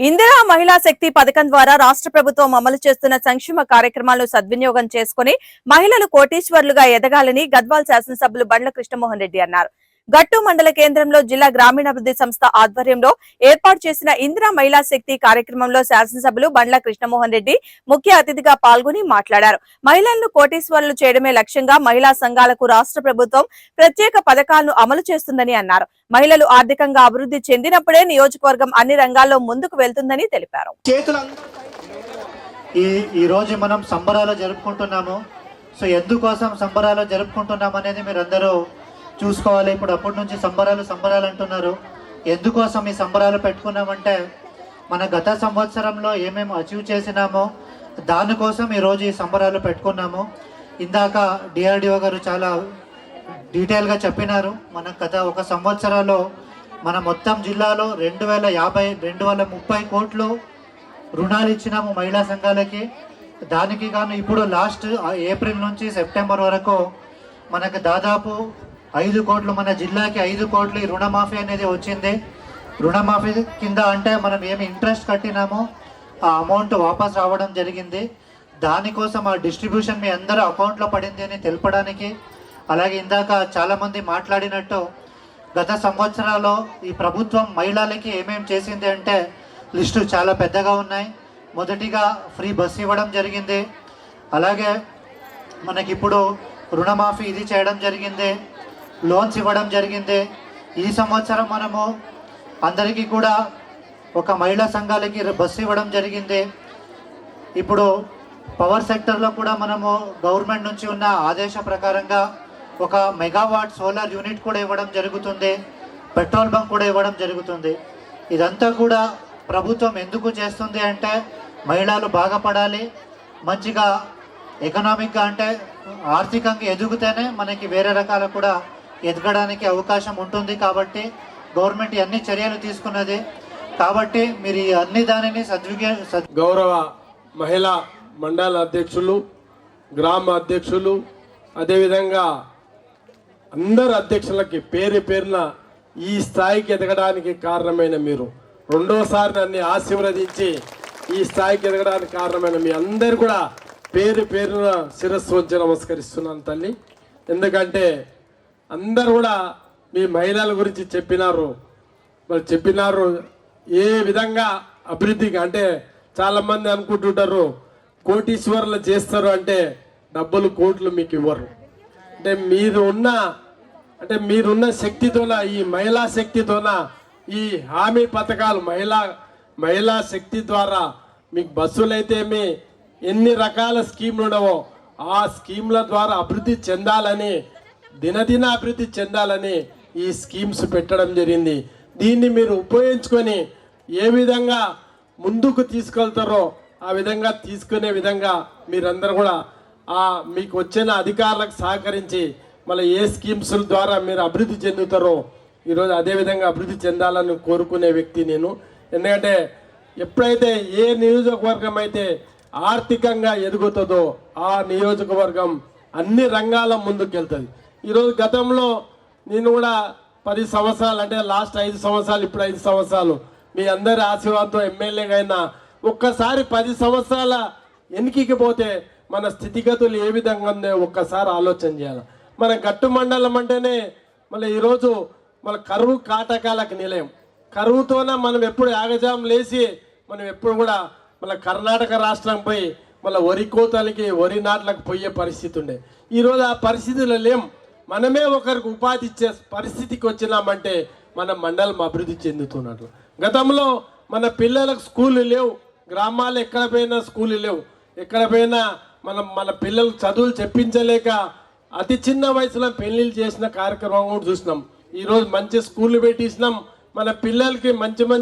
ఇందిరా మహిళా శక్తి పథకం ద్వారా రాష్ట్ర ప్రభుత్వం అమలు చేస్తున్న సంక్షేమ కార్యక్రమాలను సద్వినియోగం చేసుకుని మహిళలు కోటీశ్వర్లుగా ఎదగాలని గద్వాల్ శాసనసభ్యులు బండ్ల కృష్ణమోహన్ రెడ్డి అన్నారు. గట్టు మండల కేంద్రంలో జిల్లా గ్రామీణాభివృద్ధి సంస్థ ఆధ్వర్యంలో ఏర్పాటు చేసిన ఇందిరా మహిళా శక్తి కార్యక్రమంలో శాసనసభ్యులు బండ్ల కృష్ణమోహన్ రెడ్డి ముఖ్య అతిథిగా పాల్గొని మాట్లాడారు. మహిళలను కోటీశ్వరులు చేయడమే లక్ష్యంగా మహిళా సంఘాలకు రాష్ట్ర ప్రభుత్వం ప్రత్యేక పథకాలను అమలు చేస్తుందని అన్నారు. మహిళలు ఆర్థికంగా అభివృద్ధి చెందినప్పుడే నియోజకవర్గం అన్ని రంగాల్లో ముందుకు వెళ్తుందని తెలిపారు. ఈ ఈ రోజు మనం సంబరాలు జరుపుకుంటున్నాము. సో ఎందుకోసం సంబరాలు జరుపుకుంటున్నాం అనేది మీరు అందరూ చూసుకోవాలి. ఇప్పుడు అప్పటి నుంచి సంబరాలు సంబరాలు అంటున్నారు. ఎందుకోసం ఈ సంబరాలు పెట్టుకున్నామంటే మన గత సంవత్సరంలో ఏమేమి అచీవ్ చేసినామో దానికోసం ఈరోజు ఈ సంబరాలు పెట్టుకున్నాము. ఇందాక డిఆర్డిఓ గారు చాలా డీటెయిల్గా చెప్పినారు. మన గత ఒక సంవత్సరాల్లో మన మొత్తం జిల్లాలో రెండు వేల యాభై రెండు వేల ముప్పై కోట్లు రుణాలు ఇచ్చినాము మహిళా సంఘాలకి. దానికి గాను ఇప్పుడు లాస్ట్ ఏప్రిల్ నుంచి సెప్టెంబర్ వరకు మనకు దాదాపు ఐదు కోట్లు మన జిల్లాకి ఐదు కోట్లు ఈ రుణమాఫీ అనేది వచ్చింది. రుణమాఫీ కింద అంటే మనం ఏమి ఇంట్రెస్ట్ కట్టినామో ఆ అమౌంట్ వాపస్ రావడం జరిగింది. దానికోసం ఆ డిస్ట్రిబ్యూషన్ మీ అందరూ అకౌంట్లో పడింది అని తెలపడానికి. అలాగే ఇందాక చాలామంది మాట్లాడినట్టు గత సంవత్సరాల్లో ఈ ప్రభుత్వం మహిళలకి ఏమేమి చేసింది అంటే లిస్టు చాలా పెద్దగా ఉన్నాయి. మొదటిగా ఫ్రీ బస్ ఇవ్వడం జరిగింది. అలాగే మనకిప్పుడు రుణమాఫీ ఇది చేయడం జరిగింది. లోన్స్ ఇవ్వడం జరిగింది. ఈ సంవత్సరం మనము అందరికీ కూడా ఒక మహిళా సంఘాలకి బస్సు ఇవ్వడం జరిగింది. ఇప్పుడు పవర్ సెక్టర్లో కూడా మనము గవర్నమెంట్ నుంచి ఉన్న ఆదేశ ప్రకారంగా ఒక మెగావాట్ సోలార్ యూనిట్ కూడా ఇవ్వడం జరుగుతుంది. పెట్రోల్ బంక్ కూడా ఇవ్వడం జరుగుతుంది. ఇదంతా కూడా ప్రభుత్వం ఎందుకు చేస్తుంది అంటే మహిళలు బాగుపడాలి మంచిగా ఎకనామిక్గా అంటే ఆర్థికంగా ఎదుగుతేనే మనకి వేరే రకాల కూడా ఎదగడానికి అవకాశం ఉంటుంది కాబట్టి గవర్నమెంట్ అన్ని చర్యలు తీసుకున్నది. కాబట్టి మీరు ఈ అన్ని దానిని సద్విగే సద్ గౌరవ మహిళా మండల అధ్యక్షులు గ్రామ అధ్యక్షులు అదేవిధంగా అందరు అధ్యక్షులకి పేరు పేరున ఈ స్థాయికి ఎదగడానికి కారణమైన మీరు. రెండోసారి నన్ను ఆశీర్వదించి ఈ స్థాయికి ఎదగడానికి కారణమైన మీ అందరు కూడా పేరు పేరున శిరస్సు వచ్చి నమస్కరిస్తున్నాను తల్లి. ఎందుకంటే అందరు కూడా మీ మహిళల గురించి చెప్పినారు. మరి చెప్పినారు ఏ విధంగా అభివృద్ధికి అంటే చాలామంది అనుకుంటుంటారు కోటీశ్వరులు చేస్తారు అంటే డబ్బులు కోట్లు మీకు ఇవ్వరు. అంటే మీరు ఉన్న అంటే మీరున్న శక్తితోన ఈ మహిళా శక్తితోన ఈ హామీ పథకాలు మహిళా మహిళా శక్తి ద్వారా మీకు బస్సులైతేమి ఎన్ని రకాల స్కీమ్లు ఉండవో ఆ స్కీమ్ల ద్వారా అభివృద్ధి చెందాలని దినదిన అభివృద్ధి చెందాలని ఈ స్కీమ్స్ పెట్టడం జరిగింది. దీన్ని మీరు ఉపయోగించుకొని ఏ విధంగా ముందుకు తీసుకెళ్తారో ఆ విధంగా తీసుకునే విధంగా మీరందరూ కూడా ఆ మీకు వచ్చిన అధికారులకు సహకరించి మళ్ళీ ఏ స్కీమ్స్ ద్వారా మీరు అభివృద్ధి చెందుతారో ఈరోజు అదే విధంగా అభివృద్ధి చెందాలని కోరుకునే వ్యక్తి నేను. ఎందుకంటే ఎప్పుడైతే ఏ నియోజకవర్గం అయితే ఆర్థికంగా ఎదుగుతుందో ఆ నియోజకవర్గం అన్ని రంగాల ముందుకెళ్తుంది. ఈరోజు గతంలో నేను కూడా పది సంవత్సరాలు అంటే లాస్ట్ ఐదు సంవత్సరాలు ఇప్పుడు ఐదు సంవత్సరాలు మీ అందరి ఆశీర్వాదంతో ఎమ్మెల్యేగా అయినా ఒక్కసారి పది సంవత్సరాల ఎన్నికకి పోతే మన స్థితిగతులు ఏ విధంగా ఉందో ఒక్కసారి ఆలోచన చేయాలి. మన గట్టు మండలం అంటేనే మళ్ళీ ఈరోజు మన కరువు కాటకాలకు నిలయం. కరువుతోనే మనం ఎప్పుడు యాగజాం లేచి మనం ఎప్పుడు కూడా మన కర్ణాటక రాష్ట్రం పోయి మళ్ళీ వరి కోతలకి వరి నాట్లకు పోయే పరిస్థితి ఉండే. ఈరోజు ఆ పరిస్థితుల్లో లేం. మనమే ఒకరికి ఉపాధి ఇచ్చే పరిస్థితికి వచ్చినామంటే మన మండలం అభివృద్ధి చెందుతున్నట్లు. గతంలో మన పిల్లలకు స్కూళ్ళు లేవు. గ్రామాలు ఎక్కడ పోయినా స్కూళ్ళు లేవు. ఎక్కడ పోయినా మనం మన పిల్లలకు చదువులు చెప్పించలేక అతి చిన్న వయసులో పెళ్ళిళ్ళు చేసిన కార్యక్రమం కూడా చూసినాం. ఈరోజు మంచి స్కూళ్ళు పెట్టించినాం. మన పిల్లలకి మంచి మంచి